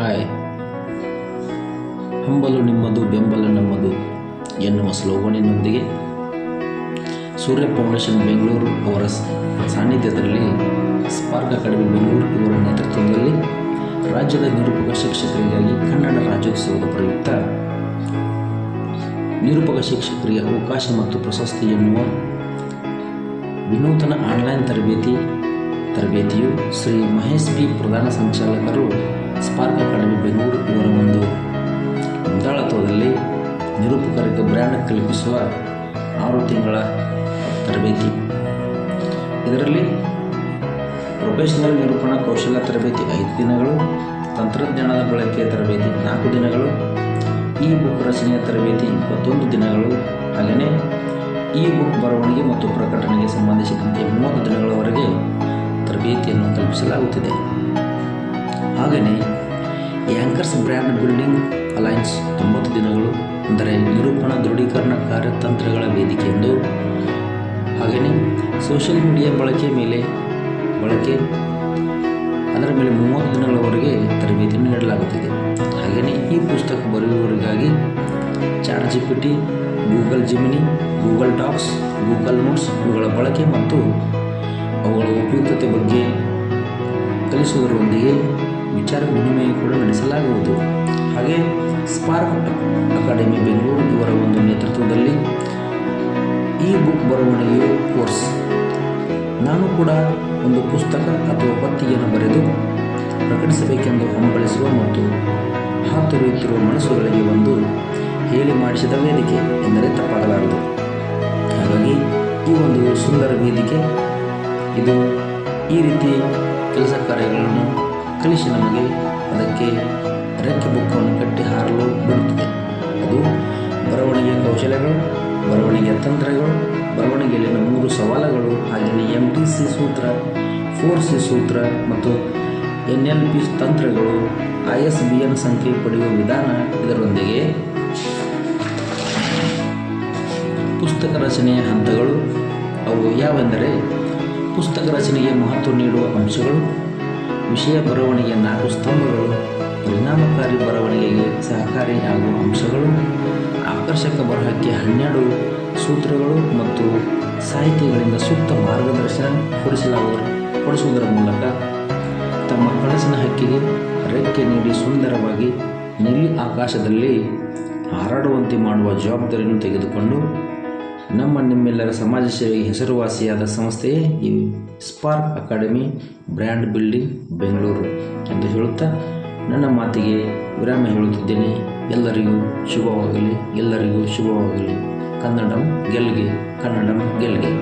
Hi. ಹಂಬಲು ನಿಮ್ಮದು, ಬೆಂಬಲ ನಮ್ಮದು ಎನ್ನುವ ಸ್ಲೋಗನಿನೊಂದಿಗೆ ಸೂರ್ಯ ಫೌಂಡೇಶನ್ ಬೆಂಗಳೂರು ಅವರ ಸಾನ್ನಿಧ್ಯದಲ್ಲಿ ಸ್ಪಾರ್ಕ್ ಅಕಾಡೆಮಿ ಬೆಂಗಳೂರು ಇವರ ನೇತೃತ್ವದಲ್ಲಿ ರಾಜ್ಯದ ನಿರೂಪಕ ಶಿಕ್ಷಕರಿಗಾಗಿ ಕನ್ನಡ ರಾಜ್ಯೋತ್ಸವದ ಪ್ರಯುಕ್ತ ನಿರೂಪಕ ಶಿಕ್ಷಕರಿಗೆ ಅವಕಾಶ ಮತ್ತು ಪ್ರಶಸ್ತಿ ಎನ್ನುವ ವಿನೂತನ ಆನ್ಲೈನ್ ತರಬೇತಿ ತರಬೇತಿಯು ಶ್ರೀ ಮಹೇಶ್ ಪಿ ಪ್ರಧಾನ ಸಂಚಾಲಕರು ಸ್ಪಾರ್ಕ್ ಅಕಾಡೆಮಿ ಬೆಂಗಳೂರು ಇವರ ಒಂದು ಮುಂದಾಳತ್ವದಲ್ಲಿ ನಿರೂಪಕರಿಗೆ ಬ್ರ್ಯಾಂಡ್ ಕಲ್ಪಿಸುವ ಆರು ತಿಂಗಳ ತರಬೇತಿ. ಇದರಲ್ಲಿ ಪ್ರೊಫೆಷನಲ್ ನಿರೂಪಣಾ ಕೌಶಲ್ಯ ತರಬೇತಿ ಐದು ದಿನಗಳು, ತಂತ್ರಜ್ಞಾನದ ಬಳಕೆಯ ತರಬೇತಿ ನಾಲ್ಕು ದಿನಗಳು ಇ ಬುಕ್ ರಚನೆಯ ತರಬೇತಿ ಇಪ್ಪತ್ತೊಂದು ದಿನಗಳು ಹಾಗೆಯೇ ಇ ಬುಕ್ ಬರವಣಿಗೆ ಮತ್ತು ಪ್ರಕಟಣೆಗೆ ಸಂಬಂಧಿಸಿದಂತೆ ಮೂವತ್ತು ದಿನಗಳವರೆಗೆ ತರಬೇತಿಯನ್ನು ಕಲ್ಪಿಸಲಾಗುತ್ತಿದೆ. ಹಾಗೆಯೇ ಆ್ಯಂಕರ್ಸ್ ಬ್ರ್ಯಾಂಡ್ ಬಿಲ್ಡಿಂಗ್ ಅಲೈನ್ಸ್ ತೊಂಬತ್ತು ದಿನಗಳು, ಅಂದರೆ ನಿರೂಪಣ ದೃಢೀಕರಣ ಕಾರ್ಯತಂತ್ರಗಳ ವೇದಿಕೆ ಎಂದು. ಹಾಗೆಯೇ ಸೋಷಿಯಲ್ ಮೀಡಿಯಾ ಬಳಕೆ ಮೇಲೆ, ಬಳಕೆ ಅದರ ಮೇಲೆ ಮೂವತ್ತು ದಿನಗಳವರೆಗೆ ತರಬೇತಿಯನ್ನು ನೀಡಲಾಗುತ್ತದೆ. ಹಾಗೆಯೇ ಈ ಪುಸ್ತಕ ಬರೆಯುವವರಿಗಾಗಿ chat G P T Google Gemini Google Docs Google Notes ಇವುಗಳ ಬಳಕೆ ಮತ್ತು ಅವುಗಳ ಉಪಯುಕ್ತತೆ ಬಗ್ಗೆ ಕಲಿಸುವುದರೊಂದಿಗೆ ವಿಚಾರ ವಿನಿಮಯ ಕೂಡ ನಡೆಸಲಾಗುವುದು. ಹಾಗೆ ಸ್ಪಾರ್ಕ್ ಅಕಾಡೆಮಿ ಬೆಂಗಳೂರು ಇವರ ಒಂದು ನೇತೃತ್ವದಲ್ಲಿ ಈ ಬುಕ್ ಬರವಣಿಗೆಯು ಕೋರ್ಸ್. ನಾನು ಕೂಡ ಒಂದು ಪುಸ್ತಕ ಅಥವಾ ಪತ್ತಿಗೆಯನ್ನು ಬರೆದು ಪ್ರಕಟಿಸಬೇಕೆಂದು ಹಂಬಳಿಸುವ ಮತ್ತು ಹಾತೊರೆಯುತ್ತಿರುವ ಮನಸ್ಸುಗಳಿಗೆ ಒಂದು ಹೇಳಿ ಮಾಡಿಸಿದ ವೇದಿಕೆ ಎಂದರೆ ತಪ್ಪಾಗಲಾರದು. ಹಾಗಾಗಿ ಈ ಒಂದು ಸುಂದರ ವೇದಿಕೆ ಇದು ಈ ರೀತಿ ಕೆಲಸ ಕಾರ್ಯಗಳನ್ನು ಕಲಿಸಿ ನಮಗೆ ಅದಕ್ಕೆ ರೆಕ್ಕೆ ಬುಕ್ಕವನ್ನು ಕಟ್ಟಿ ಹಾರಲು ಬಿಡುತ್ತದೆ ಅದು ಬರವಣಿಗೆಯ ಕೌಶಲ್ಯಗಳು ಬರವಣಿಗೆ ತಂತ್ರಗಳು, ಬರವಣಿಗೆಯಲ್ಲಿನ ಮೂರು ಸವಾಲುಗಳು, ಹಾಗೆಯೇ ಎಂ ಟಿ ಸಿ ಸೂತ್ರ ಫೋರ್ ಸಿ ಸೂತ್ರ ಮತ್ತು ಎನ್ ಎಲ್ ಪಿ ತಂತ್ರಗಳು ಐ ಎಸ್ ಬಿ ಎನ್ ಸಂಖ್ಯೆ ಪಡೆಯುವ ವಿಧಾನ ಇದರೊಂದಿಗೆ ಪುಸ್ತಕ ರಚನೆಯ ಹಂತಗಳು ಅವು ಯಾವೆಂದರೆ ಪುಸ್ತಕ ರಚನೆಗೆ ಮಹತ್ವ ನೀಡುವ ಅಂಶಗಳು, ವಿಷಯ ಬರವಣಿಗೆಯ ನಾಲ್ಕು ಸ್ತಂಭಗಳು ಪರಿಣಾಮಕಾರಿ ಬರವಣಿಗೆಗೆ ಸಹಕಾರಿಯಾಗುವ ಅಂಶಗಳು, ಆಕರ್ಷಕ ಬರಹಕ್ಕೆ ಹನ್ನೆರಡು ಸೂತ್ರಗಳು ಮತ್ತು ಸಾಹಿತಿಗಳಿಂದ ಸೂಕ್ತ ಮಾರ್ಗದರ್ಶನ ಕೊಡಿಸಲಾಗುವ, ಕೊಡಿಸುವುದರ ಮೂಲಕ ತಮ್ಮ ಕನಸಿನ ಹಕ್ಕಿಗೆ ರೆಕ್ಕೆ ನೀಡಿ ಸುಂದರವಾಗಿ ನೀಲಿ ಆಕಾಶದಲ್ಲಿ ಹಾರಾಡುವಂತೆ ಮಾಡುವ ಜವಾಬ್ದಾರಿಯನ್ನು ತೆಗೆದುಕೊಂಡು ನಮ್ಮ ನಿಮ್ಮೆಲ್ಲರ ಸಮಾಜ ಸೇವೆಗೆ ಹೆಸರುವಾಸಿಯಾದ ಸಂಸ್ಥೆಯೇ ಈ Spark Academy brand building Bengaluru ಎಂದು ಹೇಳುತ್ತಾ ನನ್ನ ಮಾತಿಗೆ ವಿರಾಮ ಹೇಳುತ್ತಿದ್ದೇನೆ. ಎಲ್ಲರಿಗೂ ಶುಭವಾಗಲಿ ಎಲ್ಲರಿಗೂ ಶುಭವಾಗಲಿ. ಕನ್ನಡಂ ಗೆಲ್ಗೆ ಕನ್ನಡಂ ಗೆಲ್ಗೆ.